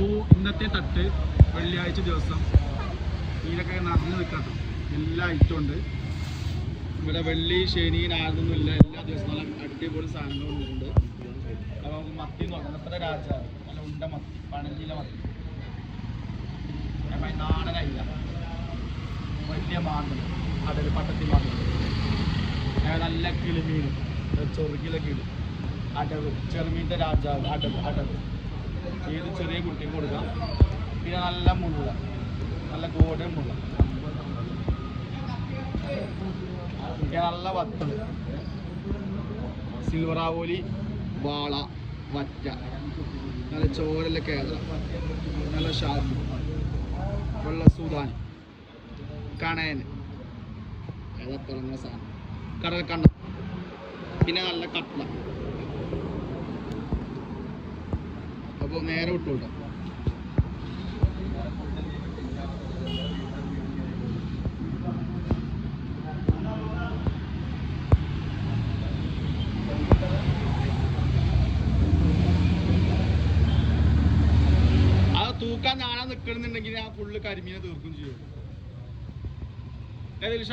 അപ്പോൾ ഇന്നത്തെ തട്ട് വെള്ളിയാഴ്ച ദിവസം. ഇതിലൊക്കെ നിറഞ്ഞു നിൽക്കണം എല്ലാ ഐറ്റം ഉണ്ട്. ഇവിടെ വെള്ളി ശനി ഞായറൊന്നുമില്ല എല്ലാ ദിവസവും നല്ല അടിപൊളി സാധനങ്ങൾ വന്നിട്ടുണ്ട് അപ്പോൾ മത്തി പറഞ്ഞാൽ എത്ര രാജാവ്? നല്ല ഉണ്ട മത്തി പണഞ്ചില മത്തി. നാടനല്ല വലിയ മാന്തൽ അതിൽ പട്ടത്തി മാന്തൽ. നല്ല കിളിമീൻ ചെറുകിലെ കിളി. അടവ് ചെറുമീന്റെ രാജാവ് അടവ് അടവ്. ഏത് ചെറിയ കുട്ടിക്ക് കൊടുക്കാം. പിന്നെ നല്ല മുള്ള നല്ല ഗോഡൻ മുള്ള. നല്ല വത്തൽ. സിൽവറാവോലി വാള വറ്റ. നല്ല ചോരല്ല കേരള. നല്ല ഷാർപ്പ് വെള്ള സൂതാൻ കണയൻ. ഏതാ പറഞ്ഞ സാധനം? പിന്നെ നല്ല കട്ട്ല അപ്പോൾ നേരെ വിട്ടോട്ടോ അത് തൂക്കാൻ ഞാനാ നിൽക്കണമെന്നുണ്ടെങ്കിൽ ഞാൻ ഫുള്ള് കരിമീനെ തീർക്കും ചെയ്യും. ഏതായാലും